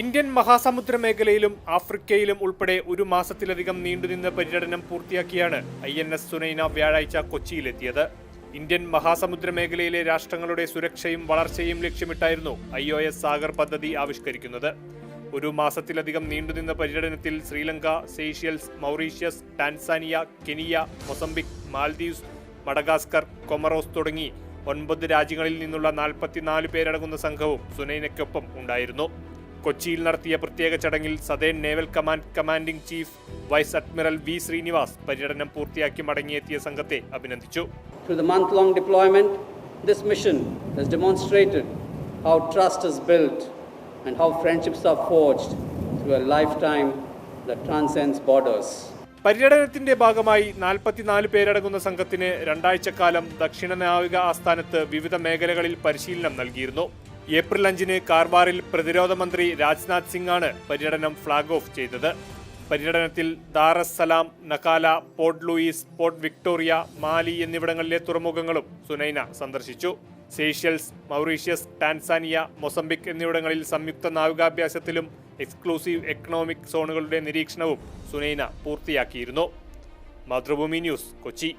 Indian മഹാസമുദ്ര മേഖലയിലും ആഫ്രിക്കയിലും ഉൾപ്പെടെ ഒരു മാസത്തിലധികം നീണ്ടുനിന്ന പര്യടനം പൂർത്തിയാക്കിയാണ് ഐ എൻ എസ് സുനൈന വ്യാഴാഴ്ച കൊച്ചിയിലെത്തിയത്. ഇന്ത്യൻ മഹാസമുദ്ര മേഖലയിലെ രാഷ്ട്രങ്ങളുടെ സുരക്ഷയും വളർച്ചയും ലക്ഷ്യമിട്ടായിരുന്നു ഐ ഒ എസ് സാഗർ പദ്ധതി ആവിഷ്കരിക്കുന്നത്. ഒരു മാസത്തിലധികം നീണ്ടുനിന്ന പര്യടനത്തിൽ Sri Lanka Seychelles Mauritius Tanzania Kenya Mozambique Maldives Madagascar Comoros തുടങ്ങി ഒൻപത് രാജ്യങ്ങളിൽ നിന്നുള്ള നാൽപ്പത്തിനാല് പേരടങ്ങുന്ന സംഘവും സുനൈനയ്ക്കൊപ്പം ഉണ്ടായിരുന്നു. കൊച്ചിയിൽ നടത്തിയ പ്രത്യേക ചടങ്ങിൽ southern naval command commanding chief vice admiral V Srinivas പര്യടനം പൂർത്തിയാക്കി മടങ്ങിയെത്തിയ സംഘത്തെ അഭിനന്ദിച്ചു this mission has demonstrated how trust is built and how friendships are forged through a lifetime that transcends borders. പര്യടനത്തിന്റെ ഭാഗമായി നാൽപ്പത്തിനാല് പേരടങ്ങുന്ന സംഘത്തിന് രണ്ടാഴ്ചക്കാലം ദക്ഷിണ നാവിക ആസ്ഥാനത്ത് വിവിധ മേഖലകളിൽ പരിശീലനം നൽകിയിരുന്നു ഏപ്രിൽ അഞ്ചിന് കാർവാറിൽ പ്രതിരോധ മന്ത്രി രാജ്നാഥ് സിംഗാണ് പര്യടനം ഫ്ളാഗ് ഓഫ് ചെയ്തത്. പര്യടനത്തിൽ Dar es Salaam Nacala Port Louis Port Victoria Male എന്നിവിടങ്ങളിലെ തുറമുഖങ്ങളും സുനൈന സന്ദർശിച്ചു. സേഷ്യൽസ് മൗറീഷ്യസ് ടാൻസാനിയ മൊസംബിക് എന്നിവിടങ്ങളിൽ സംയുക്ത നാവികാഭ്യാസത്തിലും എക്സ്ക്ലൂസീവ് എക്കണോമിക് സോണുകളുടെ നിരീക്ഷണവും സുനൈന പൂർത്തിയാക്കിയിരുന്നു. മാതൃഭൂമി ന്യൂസ് കൊച്ചി.